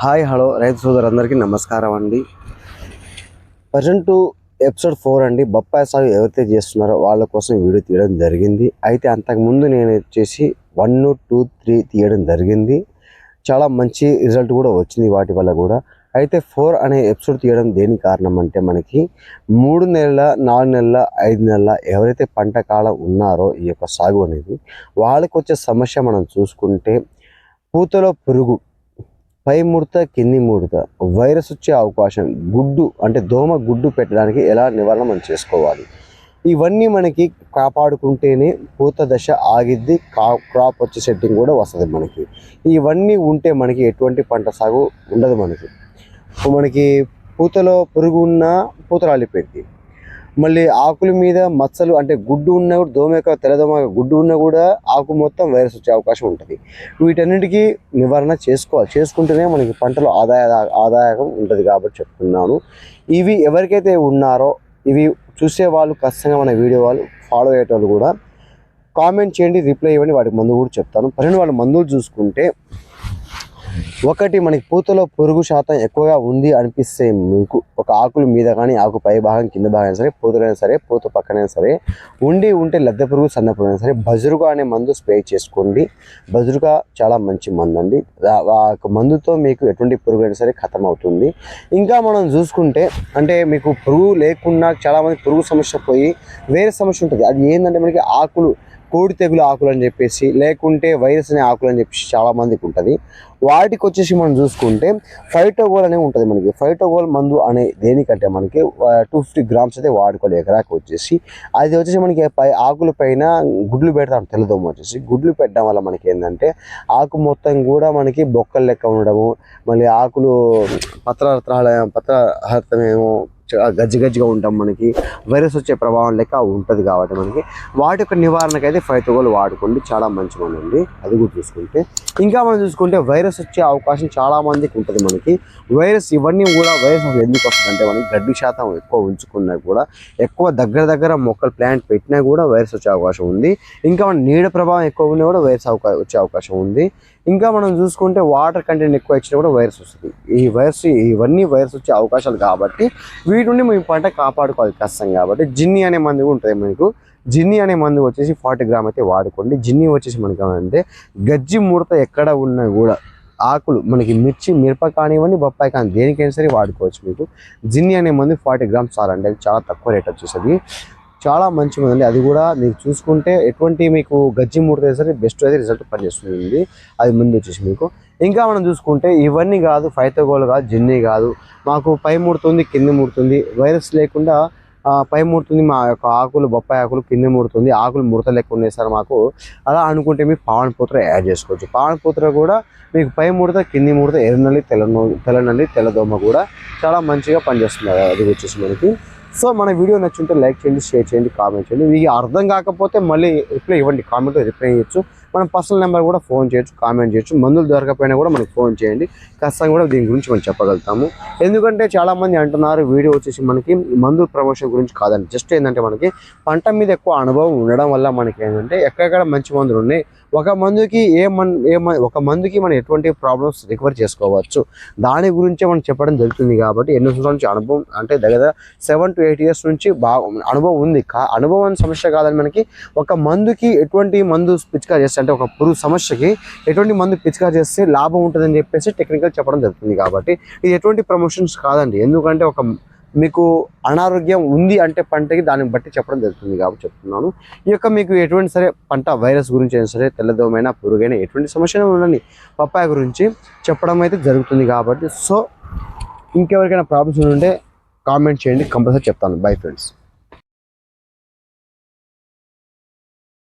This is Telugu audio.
హాయ్ హలో రైతు సోదరులందరికీ నమస్కారం అండి. ప్రజెంట్ ఎపిసోడ్ ఫోర్ అండి. బొప్పాయి సాగు ఎవరైతే చేస్తున్నారో వాళ్ళ కోసం వీడియో తీయడం జరిగింది. అయితే అంతకుముందు నేను వచ్చేసి వన్ టూ త్రీ తీయడం జరిగింది. చాలా మంచి రిజల్ట్ కూడా వచ్చింది వాటి వల్ల కూడా. అయితే ఫోర్ అనే ఎపిసోడ్ తీయడం దేని కారణం అంటే మనకి మూడు నెలల నాలుగు నెలల ఐదు నెలల ఎవరైతే పంట కాలం ఉన్నారో ఈ యొక్క సాగు అనేది వాళ్ళకి వచ్చే సమస్య మనం చూసుకుంటే పూతలో పురుగు పై ముడత కింది ముడత. వైరస్ వచ్చే అవకాశం గుడ్డు అంటే దోమ గుడ్డు పెట్టడానికి ఎలా నివారణ మనం చేసుకోవాలి? ఇవన్నీ మనకి కాపాడుకుంటేనే పూత దశ ఆగిద్ది కా క్రాప్ వచ్చే సెట్టింగ్ కూడా వస్తుంది మనకి. ఇవన్నీ ఉంటే మనకి ఎటువంటి పంట సాగు ఉండదు మనకి. మనకి పూతలో పురుగు ఉన్న పూత రాలిపోయింది మళ్ళీ ఆకుల మీద మచ్చలు అంటే గుడ్డు ఉన్న కూడా దోమ యొక్క తెల్లదోమ గుడ్డు ఉన్నా కూడా ఆకు మొత్తం వైరస్ వచ్చే అవకాశం ఉంటుంది. వీటన్నిటికీ నివారణ చేసుకోవాలి. చేసుకుంటేనే మనకి పంటలో ఆదాయ ఆదాయం ఉంటుంది కాబట్టి చెప్తున్నాను. ఇవి ఎవరికైతే ఉన్నారో ఇవి చూసే వాళ్ళు ఖచ్చితంగా మన వీడియో వాళ్ళు ఫాలో అయ్యేటోళ్ళు కూడా కామెంట్ చేయండి రిప్లై ఇవ్వండి వాటికి మందు కూడా చెప్తాను. పన్నెండు వాళ్ళ మందులు చూసుకుంటే ఒకటి మనకి పూతలో పురుగు శాతం ఎక్కువగా ఉంది అనిపిస్తే మీకు ఒక ఆకుల మీద కానీ ఆకు పై భాగం కింద భాగం సరే పూతలైనా సరే పూత పక్కనైనా సరే ఉండి ఉంటే లద్దె పురుగు సన్న పురుగు అయినా సరే బజురుగా అనే మందు స్ప్రే చేసుకోండి. బజురుగా చాలా మంచి మందు అండి ఆ- మందుతో మీకు ఎటువంటి పురుగు అయినా సరే ఖతం అవుతుంది. ఇంకా మనం చూసుకుంటే అంటే మీకు పురుగు లేకుండా చాలామంది పురుగు సమస్య పోయి వేరే సమస్య ఉంటుంది. అది ఏంటంటే మనకి ఆకులు కోడి తెగులు ఆకులు అని చెప్పేసి లేకుంటే వైరస్ అనే ఆకులు అని చెప్పేసి చాలా మందికి ఉంటుంది. వాటికి వచ్చేసి మనం చూసుకుంటే ఫైటోగోల్ అనేది ఉంటుంది మనకి. ఫైటోగోల్ మందు అనే దేనికంటే మనకి టూ ఫిఫ్టీ గ్రామ్స్ అయితే వాడుకోవాలి ఎకరాకి వచ్చేసి. అది వచ్చేసి మనకి పై ఆకుల పైన గుడ్లు పెడతాం తెల్లదోమ వచ్చేసి. గుడ్లు పెట్టడం వల్ల మనకి ఏంటంటే ఆకు మొత్తం కూడా మనకి బొక్కలు లెక్క ఉండడము మళ్ళీ ఆకులు పత్ర పత్రహర్తమేమో గజ్జి గజ్జిగా ఉంటాం మనకి. వైరస్ వచ్చే ప్రభావం లెక్క ఉంటుంది కాబట్టి మనకి. వాటి యొక్క నివారణకు అయితే ఫైతోగోలు వాడుకోండి. చాలా మంచి మనండి అది కూడా చూసుకుంటే. ఇంకా మనం చూసుకుంటే వైరస్ వచ్చే అవకాశం చాలా మందికి ఉంటుంది మనకి. వైరస్ ఇవన్నీ కూడా వైరస్ ఎందుకు ఎందుకు వస్తుందంటే మనకి గడ్డి శాతం ఎక్కువ ఉంచుకున్నా కూడా ఎక్కువ దగ్గర దగ్గర మొక్కలు ప్లాంట్ పెట్టినా కూడా వైరస్ వచ్చే అవకాశం ఉంది. ఇంకా మన నీడ ప్రభావం ఎక్కువ ఉన్నా కూడా వైరస్ అవకా వచ్చే అవకాశం ఉంది. ఇంకా మనం చూసుకుంటే వాటర్ కంటెంట్ ఎక్కువ ఇచ్చినా కూడా వైరస్ వస్తుంది. ఈ వైరస్ ఇవన్నీ వైరస్ వచ్చే అవకాశాలు కాబట్టి వీటి నుండి మేము పంట కాపాడుకోవాలి కష్టం కాబట్టి జిన్ని అనే మందు కూడా ఉంటుంది మీకు జిన్ని అనే మందు వచ్చేసి ఫార్టీ గ్రామ్ అయితే వాడుకోండి. జిన్ని వచ్చేసి మనకి ఏమంటే గజ్జి ముడత ఎక్కడ ఉన్నా కూడా ఆకులు మనకి మిర్చి మిరప కానివ్వండి బొప్పాయి కానీ దేనికైనా సరే వాడుకోవచ్చు మీకు. జిన్ని అనే మందు ఫార్టీ గ్రామ్స్ చాలండి. అది చాలా తక్కువ రేట్ వచ్చేసి చాలా మంచిగా మంది అది కూడా మీకు చూసుకుంటే ఎటువంటి మీకు గజ్జి ముడితే సరే బెస్ట్ అయితే రిజల్ట్ పనిచేస్తుంది. అది ముందు వచ్చేసి మీకు. ఇంకా మనం చూసుకుంటే ఇవన్నీ కాదు ఫైతోగోల్ కాదు జిన్ని కాదు. మాకు పై ముడుతుంది కింద ముడుతుంది. వైరస్ లేకుండా పై ముడుతుంది మా యొక్క ఆకులు బొప్పాయి ఆకులు కింద ముడుతుంది. ఆకులు ముడత లెక్క ఉన్నాయి సార్ మాకు. అలా అనుకుంటే మీకు పావన్ పూత్ర యాడ్ చేసుకోవచ్చు. పావన్ పూత్ర కూడా మీకు పై ముడత కింది ముడత ఎర్రనల్లి తెల్ల తెల్లనల్లి తెల్లదోమ కూడా చాలా మంచిగా పనిచేస్తుంది. అది వచ్చేసి మనకి. సో మన వీడియో నచ్చుంటే లైక్ చేయండి షేర్ చేయండి కామెంట్ చేయండి. మీకు అర్థం కాకపోతే మళ్ళీ రిప్లై ఇవ్వండి కామెంట్ రిప్లై చేయొచ్చు మనం పర్సనల్ నెంబర్ కూడా ఫోన్ చేయొచ్చు కామెంట్ చేయొచ్చు. మందులు దొరకపోయినా కూడా మనకి ఫోన్ చేయండి. ఖచ్చితంగా కూడా దీని గురించి మనం చెప్పగలుగుతాము. ఎందుకంటే చాలా మంది అంటున్నారు వీడియో వచ్చేసి మనకి మందుల ప్రమోషన్ గురించి కాదండి. జస్ట్ ఏంటంటే మనకి పంట మీద ఎక్కువ అనుభవం ఉండడం వల్ల మనకి ఏంటంటే ఎక్కడెక్కడ మంచి మందులు ఉన్నాయి. ఒక మందుకి ఏ మన్ ఏ ఒక మందుకి మనం ఎటువంటి ప్రాబ్లమ్స్ రికవర్ చేసుకోవచ్చు? దాని గురించే మనం చెప్పడం జరుగుతుంది కాబట్టి ఎన్నో సంవత్సరాల నుంచి అనుభవం అంటే దగ్గర సెవెన్ టు ఎయిట్ ఇయర్స్ నుంచి బాగా అనుభవం ఉంది. కా అనుభవం సమస్య కాదని మనకి. ఒక మందుకి ఎటువంటి మందు పిచికా చేస్తే అంటే ఒక పురుగు సమస్యకి ఎటువంటి మందు పిచికా చేస్తే లాభం ఉంటుందని చెప్పేసి టెక్నికల్ చెప్పడం జరుగుతుంది కాబట్టి ఇది ఎటువంటి ప్రమోషన్స్ కాదండి. ఎందుకంటే ఒక మీకు అనారోగ్యం ఉంది అంటే పంటకి దాన్ని బట్టి చెప్పడం జరుగుతుంది కాబట్టి చెప్తున్నాను. ఈ యొక్క మీకు ఎటువంటి సరే పంట వైరస్ గురించి అయినా సరే తెల్లదోమైనా పురుగైనా ఎటువంటి సమస్యలు ఉండండి. పప్పాయ గురించి చెప్పడం అయితే జరుగుతుంది కాబట్టి సో ఇంకెవరికైనా ప్రాబ్లమ్స్ ఉంటే కామెంట్ చేయండి. కంపల్సరీ చెప్తాను. Bye friends